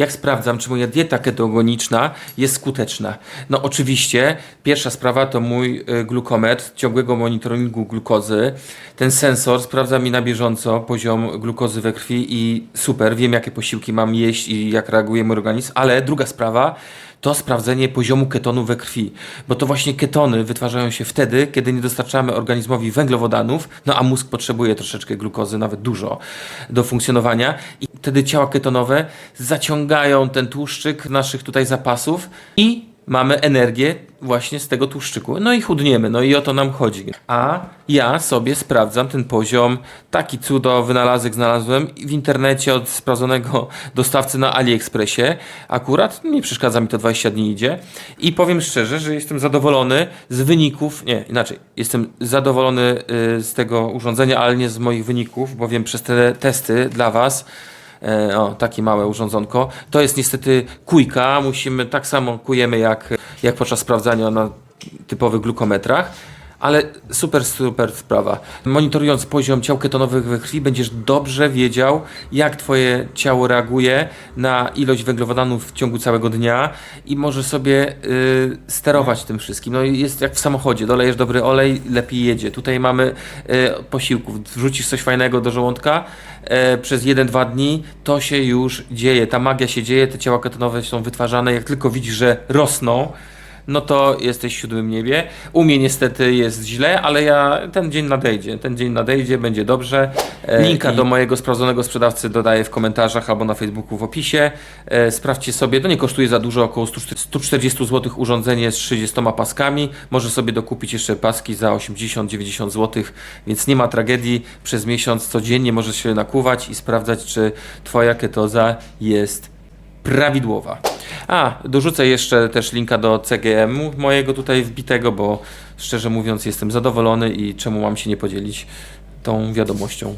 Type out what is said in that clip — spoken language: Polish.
jak sprawdzam, czy moja dieta ketogeniczna jest skuteczna? No oczywiście, pierwsza sprawa to mój y, glukometr ciągłego monitoringu glukozy. Ten sensor sprawdza mi na bieżąco poziom glukozy we krwi i super, wiem jakie posiłki mam jeść i jak reaguje mój organizm, ale druga sprawa to sprawdzenie poziomu ketonu we krwi, bo to właśnie ketony wytwarzają się wtedy, kiedy nie dostarczamy organizmowi węglowodanów, no a mózg potrzebuje troszeczkę glukozy, nawet dużo, do funkcjonowania i wtedy ciała ketonowe zaciągają ten tłuszczyk naszych tutaj zapasów i mamy energię właśnie z tego tłuszczyku. No i chudniemy, no i o to nam chodzi. A ja sobie sprawdzam ten poziom, taki cudo wynalazek znalazłem w internecie od sprawdzonego dostawcy na AliExpressie. Akurat nie przeszkadza mi to 20 dni idzie. I powiem szczerze, że jestem zadowolony z wyników, nie, inaczej, jestem zadowolony y, z tego urządzenia, ale nie z moich wyników, bowiem przez te testy dla Was o, takie małe urządzonko. To jest niestety kujka. Musimy tak samo kujemy jak, jak podczas sprawdzania na typowych glukometrach. Ale super, super sprawa. Monitorując poziom ciał ketonowych we krwi, będziesz dobrze wiedział, jak Twoje ciało reaguje na ilość węglowodanów w ciągu całego dnia i możesz sobie y, sterować tym wszystkim. No jest jak w samochodzie, dolejesz dobry olej, lepiej jedzie. Tutaj mamy y, posiłków, wrzucisz coś fajnego do żołądka e, przez 1-2 dni, to się już dzieje. Ta magia się dzieje, te ciała ketonowe są wytwarzane. Jak tylko widzisz, że rosną, no to jesteś w siódmym niebie. U mnie niestety jest źle, ale ja ten dzień nadejdzie. Ten dzień nadejdzie, będzie dobrze. E, Linka do mojego sprawdzonego sprzedawcy dodaję w komentarzach albo na Facebooku w opisie. E, sprawdźcie sobie, to nie kosztuje za dużo, około 100 140 zł urządzenie z 30 paskami. Może sobie dokupić jeszcze paski za 80-90 zł, więc nie ma tragedii. Przez miesiąc codziennie możesz się nakuwać i sprawdzać, czy twoja ketoza jest prawidłowa. A, dorzucę jeszcze też linka do CGM-u mojego tutaj wbitego, bo szczerze mówiąc jestem zadowolony i czemu mam się nie podzielić tą wiadomością.